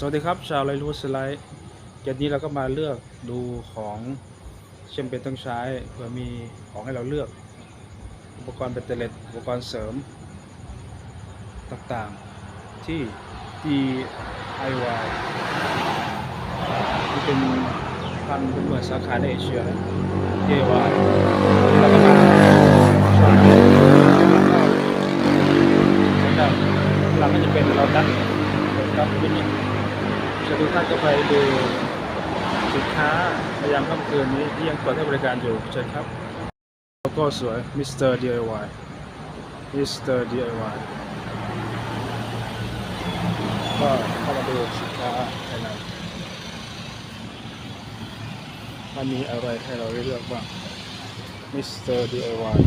สวัสดีครับ ชาวไรรู้สไลด์เดี๋ยวนี้เราก็มาเลือกดูของเช่นเป็นต้องใช้เผื่อมีของให้เราเลือก อุปกรณ์เบตเตอร์เล็ตอุปกรณ์เสริม ต่างๆที่ DIY ที่เป็นพันเป็นเหมือนสาขาในเอเชียนะ DIY วันนี้เราก็มาชมนะครับหลังก็จะเป็นเราดันครับที่นี่จ จะทุกท่านก็ไปดูสินค้าพยายามค่ำคืนนี้ที่ยังเปิดให้บริการอยู่เชิญครับโลโก้สวย Mr. DIY Mr. DIY ก็เข้ามาดูสินค้าภายในว่ามีอะไรให้เราได้เลือกบ้าง Mr. DIY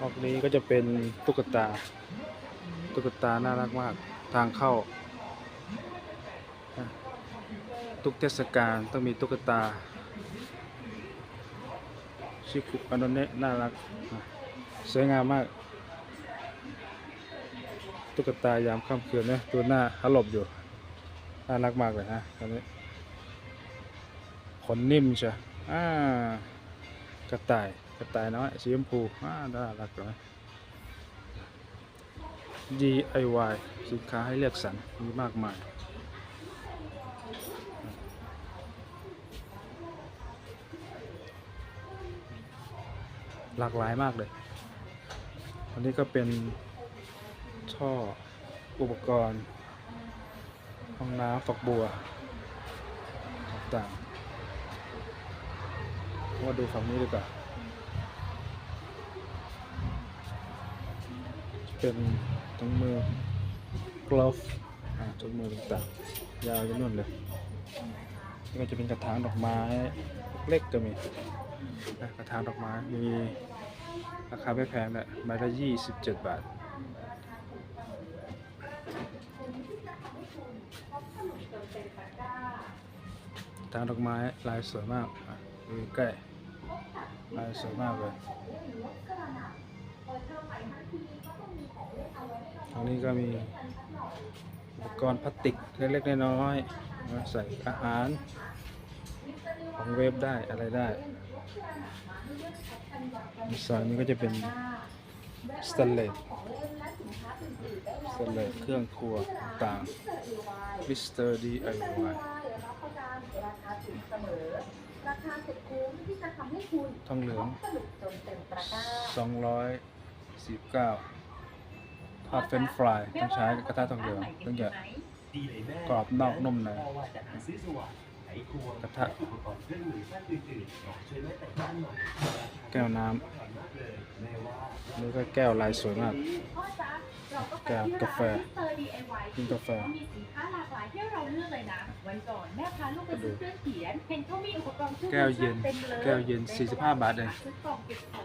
รอบนี้ก็จะเป็นตุ๊กตา ตุ๊กตา น่ารักมาก ทางเข้า ทุกเทศกาลต้องมีตุ๊กตา ชิคุอันนเนะน่ารัก สวยงามมาก ตุ๊กตายามค่ำคืนนะตัวหน้าหลบอยู่ น่ารักมากเลยฮะตอนนี้ขนนิ่มใช่อ่ากระต่าย กระต่ายน้อยสีชมพูอ่าน่ารักเลย DIY สินค้าให้เลือกสรรมีมากมาย หลากหลายมากเลย อันนี้ก็เป็นท่ออุปกรณ์ห้องน้ำฝักบัว ต่างๆมาดูฝั่งนี้ดีกว่าเป็น ถุงมือ glove อ่าถุงมือต่างๆยาวจนนู่นเลยนี่ก็จะเป็นกระถางดอกไม้เล็กก็มีกระถางดอกไม้มีราคาไม่แพงนะใบละยี่สิบเจ็ดบาททางดอกไม้ลายสวยมากอะดูใกล้ลายสวยมากเลย ตรงนี้ก็มีอุปกรณ์พลาสติกเล็กๆน้อยๆใส่อาหารของเวฟได้อะไรได้ซอยนี้ก็จะเป็นสแตนเลสสแตนเลสเครื่องครัวต่างๆ Mr. DIY ราคาถูกเสมอราคาสุดคุ้มที่จะทำให้คุณทองเหลืองสนุกจนเต็มตะกร้า ทอดเฟรนช์ฟรายต้องใช้กระทะทองเหลืองต้องจะดีเยแม่กรอบนอกนุ่มในกระทะแก้วน้ำนี่ก็แก้วลายสวยมาก แก้วกาแฟกินกาแฟมีสินค้าหลากหลายให้เราเลือกเลยนะ วันก่อนแม่พาลูกไปซื้อเครื่องเขียนเห็นเขามีอุปกรณ์แก้วเย็น แก้วเย็น 45 บาทเองซื้อกล่องเก็บขอ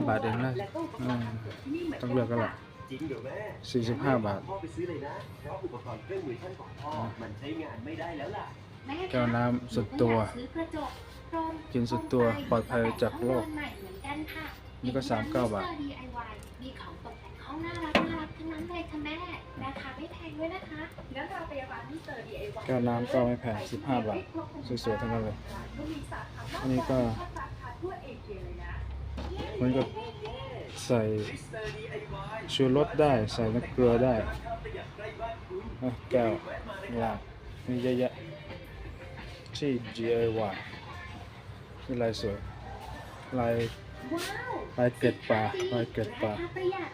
ง45 บาทเองนะแล้วก็อุปกรณ์ทำสวนที่นี่เหมือนต้องเลือกกันนหรอ จริงเหรอแม่45 บาท พ่อไปซื้อเลยนะเพราะอุปกรณ์เครื่องมือช่างของพ่อมันใช้งานไม่ได้แล้วล่ะแม่คะแก้วน้ำสุดตัว หนูก็อยากซื้อกระจกพรมกินสุดตัวปลอดภัยจากโรคใหม่เหมือนกันค่ะนี่ก็39บาทมิสเตอร์ DIY มีของตกแต่งห้องน่ารักน่ารักทั้งนั้นเลยค่ะแม่ ราคาไม่แพงด้วยนะคะงั้นเราไปร้านมิสเตอร์ DIY แก้วน้ำก็ไม่แพง15 บาท สวยๆทั้งนั้นเลยอันนี้ก็มันก็ ใส่ชูรสได้ ใส่น้ำเกลือได้นะแก้วลากมีเยอะแยะที่ DIY นี่ลายสวยลายว้าวลายเกล็ดปลาลายเกล็ดปลาราคาประหยัด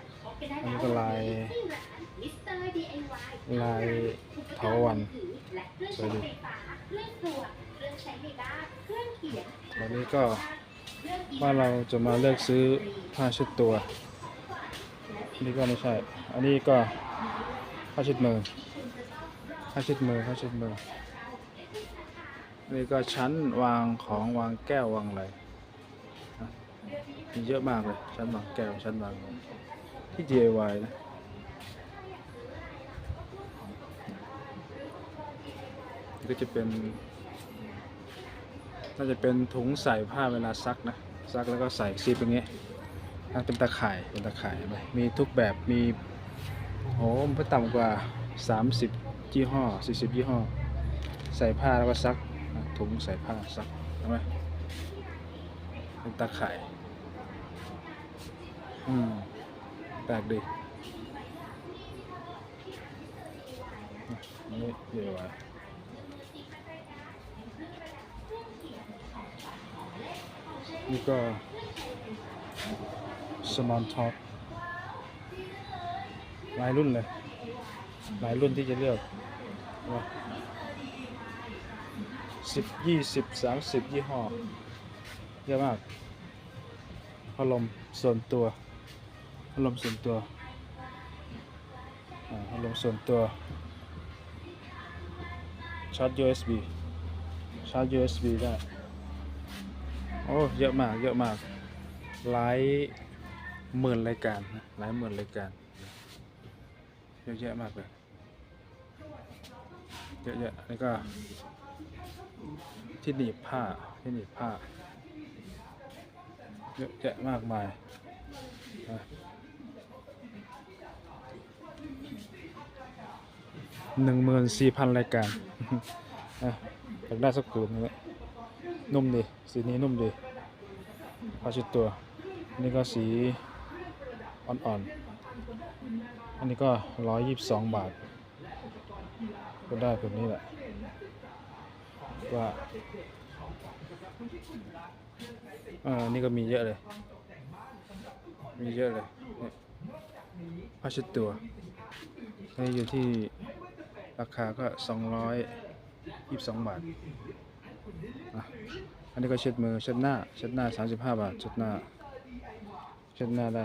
อันนี้ก็ลายที่ร้าน Mr. DIY ลายเถาวัลย์และเครื่องใช้ไฟฟ้าเครื่องครัวเครื่องใช้ในบ้านเครื่องเขียนวันนี้ก็ ว่าเราจะมาเลือกซื้อผ้าเช็ดตัวนี่ก็ไม่ใช่ อันนี้ก็ผ้าเช็ดมือผ้าเช็ดมือผ้าเช็ดมือนี่ก็ชั้นวางของวางแก้ววางอะไรมีเยอะมากเลย ชั้นวางแก้วชั้นวางที่ DIY นะก็จะเป็น น่าจะเป็นถุงใส่ผ้าเวลาซักนะซักแล้วก็ใส่ซีปอย่างเงี้ยถ้าเป็นตะข่ายเป็นตะข่ายไหมมีทุกแบบมีโหมันไม่ต่ำกว่า 30ยี่ห้อ 40ยี่ห้อ ใส่ผ้าแล้วก็ซักถุงใส่ผ้าซักใช่ไหมเป็นตาข่ายอืมแปลกดีนนี่เดี๋ยวไว้ นี่ก็ Small Talk หลายรุ่นเลย หลายรุ่นที่จะเลือกสิบยี่สิบสามสิบยี่ห้อเยอะมากพัดลมส่วนตัวพัดลมส่วนตัวพัดลมส่วนตัวชาร์จ USB ชาร์จ USB ได้ อ้เยอะมากเยอะมากหลายหมื่นรายการนะหลายหมื่นรายการเยอะแยะมากเลยเยอะแยะนี่ก็ที่หนีบผ้าที่หนีบผ้าเยอะแยะมากมายหนึ่งหมื่นสี่พันรายการอะอยากได้สักผืนนึง นุ่มดีสีนี้นุ่มดีผ้าชุดตัวอันนี้ก็สีอ่อนๆ อันนี้ก็ร้อยยี่สิบสองบาท ก็ได้แบบนี้แหละ ว่าเออนี่ก็มีเยอะเลย มีเยอะเลยผ้าเช็ดตัวนี่อยู่ที่ราคาก็สองร้อยยี่สิบสองบาท อันนี้ก็เช็ดมือเช็ดหน้าเช็ดหน้าสามสิบห้าบาทเช็ดหน้าเช็ดหน้าได้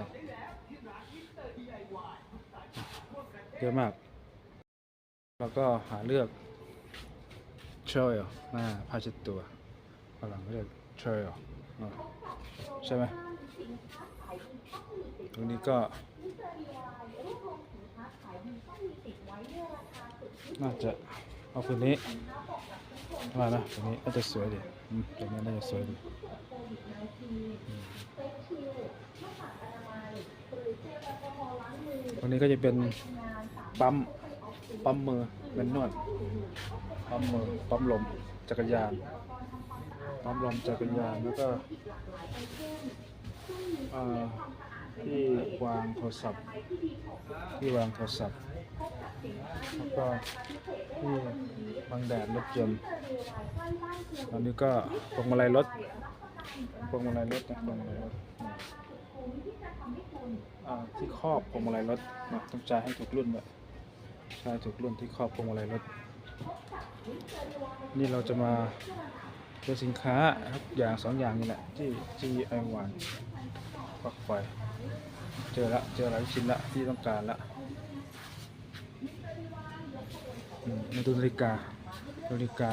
เยอะมาก แล้วก็หาเลือกเชลหน้าผ้าเช็ดตัวฝรั่งเรียกเชลใช่ไหมตรงนี้ก็ น่าจะเอาผืนนี้ ว่านะผืนนี้น่าจะสวยดีอืมตัวนี้น่าจะสวยดีตัวนี้ก็จะเป็นปั๊มปั๊มมือเป็นนวดปั๊มมือปั๊มลมจักรยานปั๊มลมจักรยานแล้วก็อ่อ ที่วางโทรศัพท์ ที่วางโทรศัพท์ แล้วก็ที่บังแดดรถยนต์อันนี้ก็พวงมาลัยรถพวงมาลัยรถนะพวงมาลัยรถที่ครอบพวงมาลัยรถนะต้องจ่ายให้ถูกรุ่นด้วยใช่ถูกรุ่นที่ครอบพวงมาลัยรถ นี่เราจะมาดูสินค้าครับอย่างสองอย่างนี่แหละที่ GI1 ปลั๊กไฟ เจอละเจอหลายชิ้นละที่ต้องการละมาดูนาฬิกานาฬิกา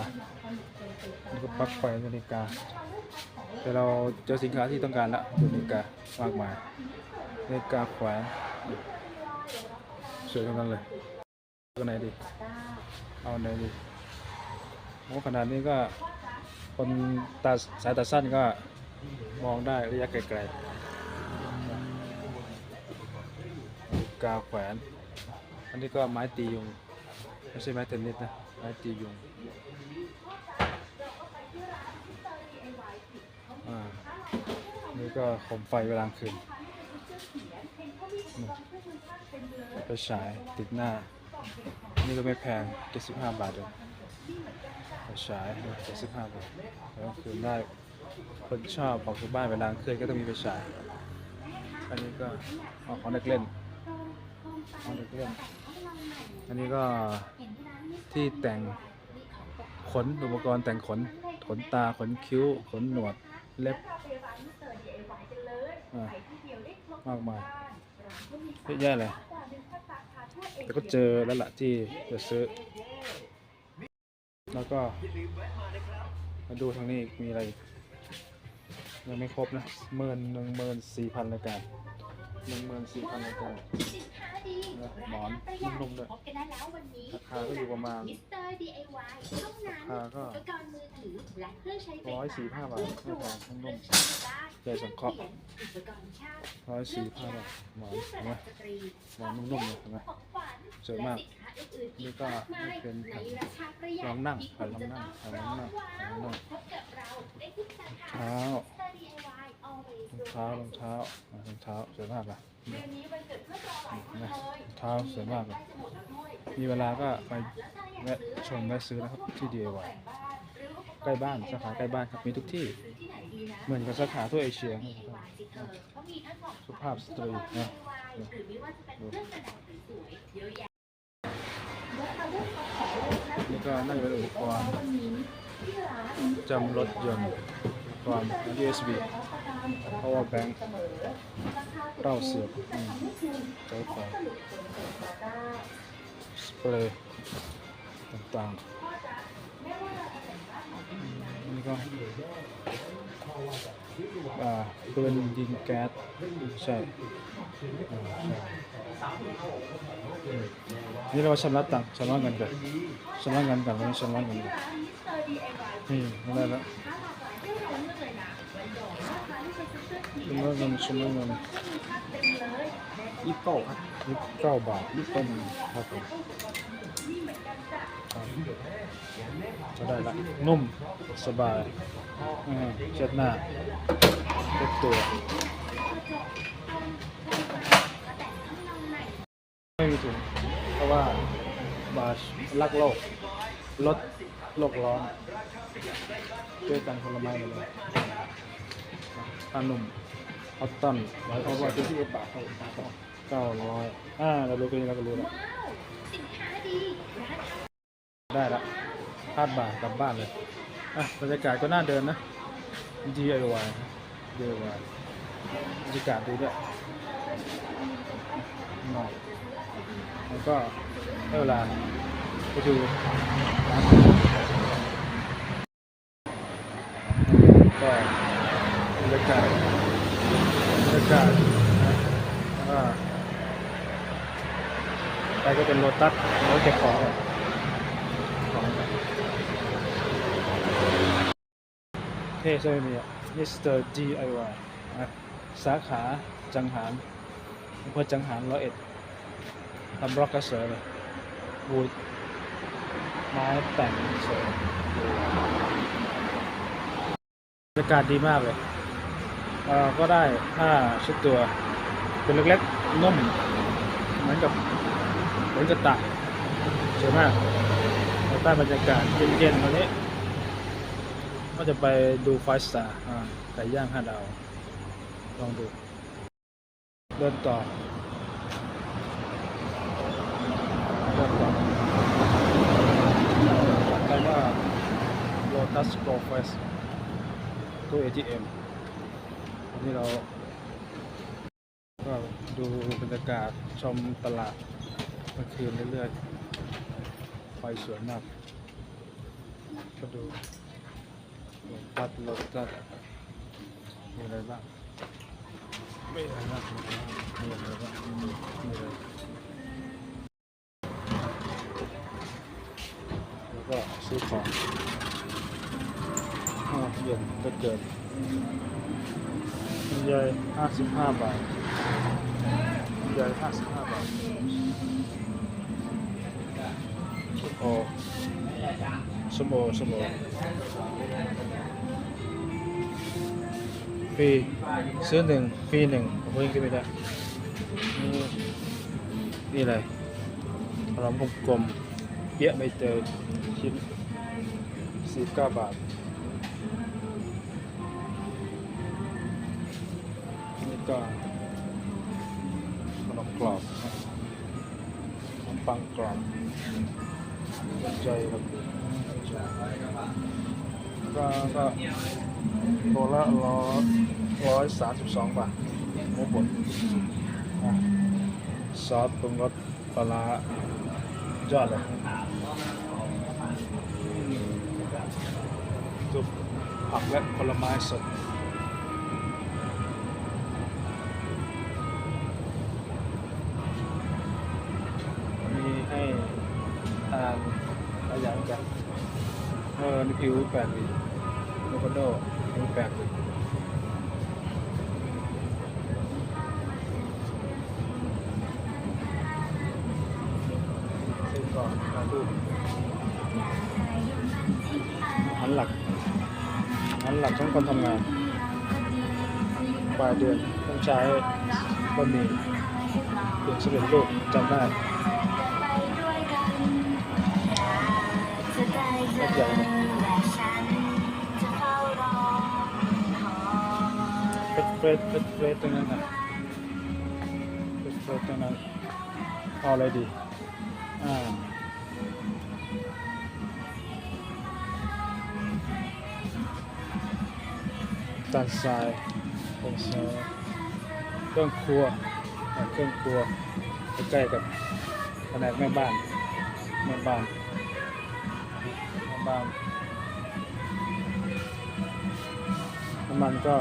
แล้วก็ปลั๊กไฟนาฬิกา แต่เราเจอสินค้าที่ต้องการละดูนาฬิกามากมายนาฬิกาแขวนสวยทั้งนั้นเลยเอาไหนดี เอาไหนดีโอ้ขนาดนี้ก็คนตาสายตาสั้นก็มองได้ระยะไกลๆ นาฬิกาแขวน อันนี้ก็ไม้ตียุง ไม่ใช่ไม้เทนนิสนะ ไม้ตียุงอ่านี่ก็โคมไฟเวลากลางคืนไปฉายติดหน้า นี่ก็ไม่แพง 75 บาทเองไปฉาย75 บาทแล้วคืนได้คนชอบออกจากบ้านเวลากลางคืนก็ต้องมีไปฉาย อันนี้ก็เอาของเด็กเล่น เด็กเล่น อันนี้ก็ที่แต่งขนอุปกรณ์แต่งขน ขนตาขนคิ้ว ขนหนวดเล็บอ่ามากมายเยอะแยะเลย แต่ก็เจอแล้วล่ะที่จะซื้อ แล้วก็ มาดูทางนี้อีกมีอะไรอีกยังไม่ครบนะหมื่นหนึ่งหมื่นสี่พันรายการหนึ่งหมื่นสี่พันรายการ นะหมอนนุ่มๆด้วยพบกันได้แล้ววันนี้ราคาก็อยู่ประมาณมิสเตอร์ DIY เท่านั้นราคาก็อุปกรณ์มือถือและเครื่องใช้ไฟร้อยสี่ห้าบาทเครื่องไม่คแพรัวงเคทั้รื่งองนุ่มใช้ไฟฟ้าใหญ่สังเคราะห์อุปกรณ์ช่างร้อยสี่ห้าบาทหมอนเครื่องเห็นไหมประดับสตรีหมอนนุ่มๆเลยเห็นไหมของขวัญสวยมากนี่ก็เป็นแผ่นรองนั่งแผ่นรองนั่งแผ่นรองนั่งแผ่นรองนั่งพบกับเรา ได้ทุกสาขาเท้า DIY always รองเท้ารองเท้าอ่ารองเท้าสวยมากอะเดือนนี้วันเกิดเพื่อนเราหลายคนนะเลยรองเท้าสวยมากเลยใกล้จะหมดแล้วด้วยมีเวลาก็ไปแล้วถ้าอยากแวะชมแวะซื้อนะครับที่ DIY หรือว่าใกล้บ้านสาขาใกล้บ้านครับมีทุกที่ซื้อที่ไหนดีนะเหมือนกับสาขาทั่วเอเชีย DIY สิเธอเขามีทั้งของสุภาพสตรีนะหรือไม่ว่าจะเป็นเครื่องประดับสวยๆเยอะแยะนี่ก็น่าจะเป็นอุปกรณ์จำรถยนต์อุปกรณ์ USB power bank เต้าเสียบใช้ไฟสเปรย์ต่างๆนี่ก็อ่าปืนยิงแก๊สใช่ใช่นี่เราชำระตังชำระเงินกันชำระเงินกันวันนี้ชำระเงินกันนี่ไม่ได้แล้ว ชำระเงินชำระเงินยี่สิบเก้าครับยี่สิบเก้าบาทยี่สิบเก้าครับผมครับจะได้ละนุ่มสบายอืมเช็ดหน้าเช็ดตัว ไม่มีถุงเพราะว่าบาชรักโลกลดโลกร้อนด้วยกันคนละไม้กันเลย ผ้านุ่มคอตตอนร้อยเอก้าไว้สิบที่ปากเขาปากเขาเก้าร้อยอ่าเรารู้กันนี้เราก็รู้แล้วได้ละพาดบ่ากลับบ้านเลยอะบรรยากาศก็น่าเดินนะ DIY DIY บรรยากาศดีด้วยนอยแล้วก็ได้เวลาไปดูร้านก็ รรยากาศบรรยากาศนะแล้วก็ไปก็เป็นโรตัสรถเก็บของของเท่ใช่ไหมมีอะ Mr. DIY นะสาขาจังหารอำเภอจังหารร้อยเอ็ดทำบล็อกกระเสือเลยบูดไม้แต่งสวยบรรยากาศดีมากเลย ก็ได้ผ้าชุดตัวเป็นเล็กๆนุ่มเหมือนกับเหมือนกับตักสวยมากใต้บรรยากาศเย็นๆวันนี้ ก็จะไปดูไฟสตาร์ไก่ย่างห้าดาว ลองดู เดินต่อเดินต่อไปว่า Lotus Go Fest ตู้ ATM นนี้เราก็ดูบรรยากาศชมตลาดกลางคืนเรื่อยๆไฟสวยมาก ก็ดูโลตัสโลตัสมีอะไรบ้างไม่อะไรบ้างมีอะไรบ้างมีมีอะไรแล้วก็ซื้อของอ้าเย็นก็เกิน ใหญ่ห้าสิบห้าบาทใหญ่ห้าสิบห้าบาทโอ้สมโอสมโอฟรีซื้อหนึ่งฟรีหนึ่งผมยังกินไม่ได้นี่นี่อะไรขนมกลมๆเปี๊ยะใบเตยชิ้นสี่เก้าบาท ก็ขนมกรอบนะขนมปังกรอบใจครับก็ก็โลละร้อยร้อยสามสิบสองบาทหมูบดซอสปรุงรสปลาร้ายอดเลยจุบผักและผลไม้สด เออนี่ผิวแปลกดีโลโคโดผิวแปลกดีก่อนถ่ายรูปหันหลักหันหลักของคนทำงานปลายเดือนต้องใช้บะหมี่เปลี่ยนสำเร็จรูปจำได้ เฟรชเฟรชเฟรชตรงนั้นนะเฟรชเฟรชตรงนั้นเอาอะไรดีอ่าตาลทรายเป็นเอ่อเครื่องครัวเครื่องครัวใกล้กับแผนกแม่บ้านแม่บ้านแม่บ้านน้ำมันก็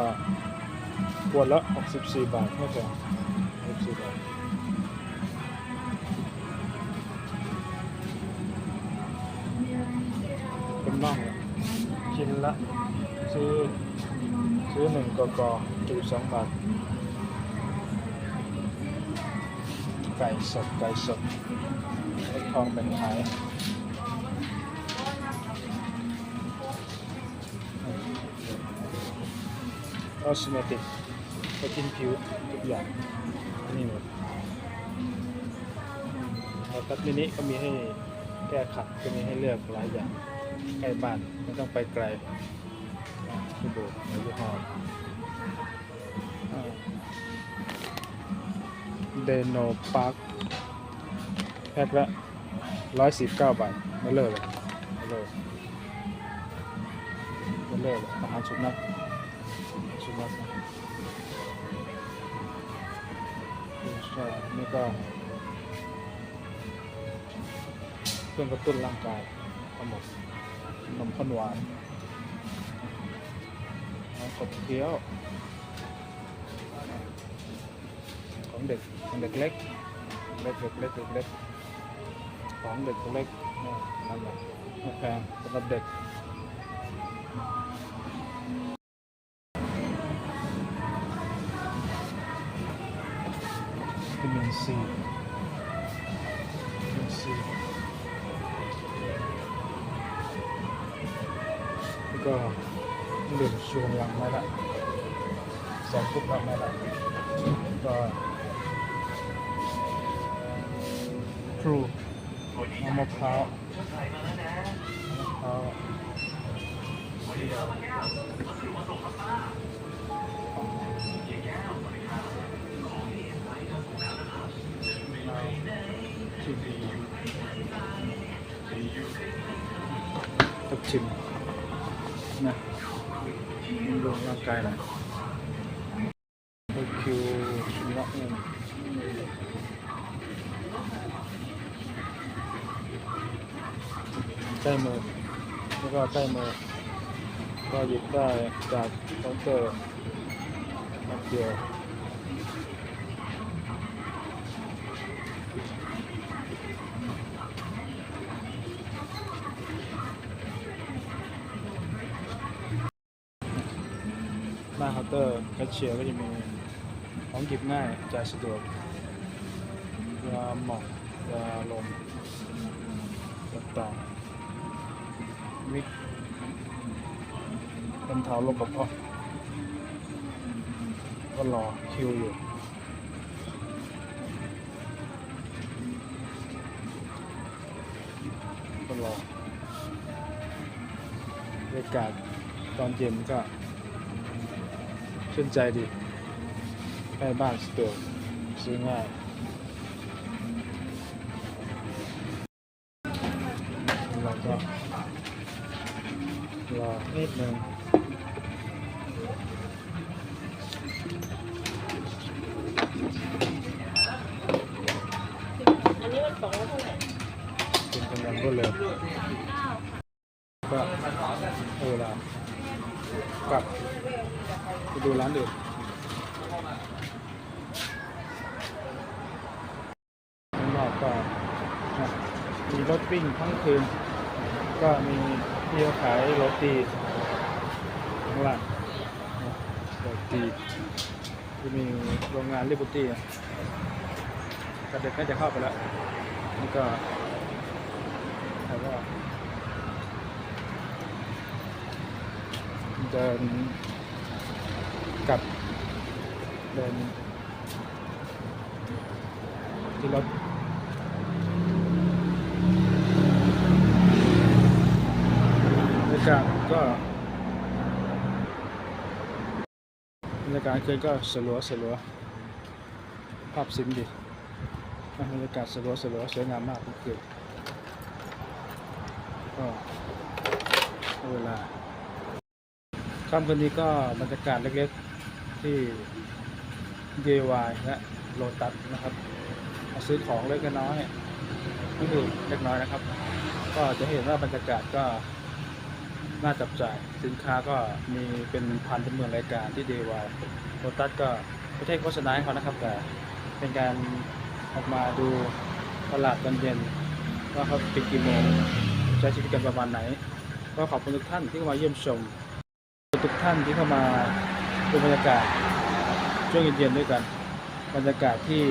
ขวดละ64 บาทไม่แพง64บาทเป็นน่องชิ้นละซื้อซื้อหนึ่งกกจุสองบาท ไก่สด ไก่สดเล็กทองเป็นขายคอสเมติก ไปกินผิวทุกอย่างนนี่หมดแล้วก็มินิก็มีให้แก้ขัดก็มีให้เลือกหลายอย่างใกล้บ้านไม่ต้องไปไกลที่โบสถ์ในยี่ห้อเดโนพาร์คแพ็คละร้อยสิบเก้าบาทไม่เลิกเลยไม่เลิกไม่เลิกเลยอาหารสุนัขสุนัข ก็เครื่อกระตุ้นร่างกายทั้งหมดนมข้นหวานน้ำขบเคี้ยว ของเด็กของเด็กเล็กเล็กเด็กเล็กเด็กเล็กของเด็กเล็กนั่นแหละไม่แพงสำหรับเด็ก สองกุ๊บละมาละก็ครูน้ำมะพร้าวมะพร้าวชิมตับชิมนะมันดูร่างกายหน่อยโอคิวชิมละหนึ่ง ใกล้มือแล้วก็ใกล้มือ ก็หยิบได้จากเคาน์เตอร์มาเดียวหน้าเคาน์เตอร์แคชเชียร์ก็จะมีของหยิบง่ายจ่ายสะดวกยาหมองยาลมต่างๆ มิกบรรเทาโรคกระเพาะก็รอคิวอยู่ก็รอบรรยากาศตอนเย็นก็ชื่นใจดีใกล้บ้านสะดวกซื้อง่ายเราก็รอ นิดนึงอันนี้มันกล่องละเท่าไหร่กินกำลังรวดเร็วก็เออละกลับไปดูร้านอื่นข้างนอกก็นะมีรถวิ่งทั้งคืน ก็มี ที่เขาขายโรตีข้างล่างนะโรตีจะมีโรงงานลิบูตี้ก็เด็กก็จะเข้าไปแล้ว นี่ก็เดินกลับเดินที่รถบรรยา ก็บรรยากาศคืนก็สลัวสลัวภาพสินดีบรรยากาศสลัวสลัวสวยงามมากเมื่อคืนก็เวลาค่ำคืนนี้ก็บรรยากาศเล็กๆที่ DIY และโลตัสนะครับมาซื้อของเล็กน้อยนี่คือเล็กน้อยนะครับ ก็จะเห็นว่าบรรยากาศก็ น่าจับจ่ายสินค้าก็มีเป็นพันเป็นหมื่นรายการที่ DIY โลตัสก็ไม่ใช่โฆษณาให้เขานะครับแต่เป็นการออกมาดูตลาดตอนเย็นว่าเขาปิดกี่โมงใช้ชีวิตกันประมาณไหน ก็ขอบคุณทุกท่านที่เข้ามาเยี่ยมชม ทุกท่านที่เข้ามาดูบรรยากาศช่วงเย็นๆด้วยกันบรรยากาศที่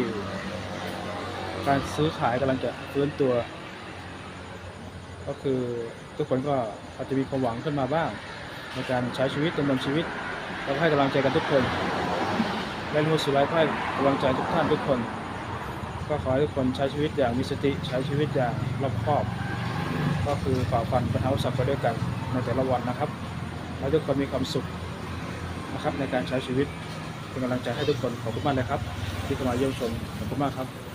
การซื้อขายกำลังจะเฟื้นตัว ก็คือทุกคนก็อาจจะมีความหวังขึ้นมาบ้าง ในการใช้ชีวิตดำเนินชีวิตแล้วก็ให้กำลังใจกันทุกคนและรู้สุดท้ายก็ให้กำลังใจทุกท่านทุกคน ก็ขอให้ทุกคนใช้ชีวิตอย่างมีสติใช้ชีวิตอย่างรอบคอบ ก็คือฝ่าฟันปัญหาอุปสรรคไปด้วยกันในแต่ละวันนะครับให้ทุกคนมีความสุขนะครับในการใช้ชีวิตเป็นกำลังใจให้ทุกคนขอบคุณมากเลยครับ ที่เข้ามาเยี่ยมชมขอบคุณมากครับ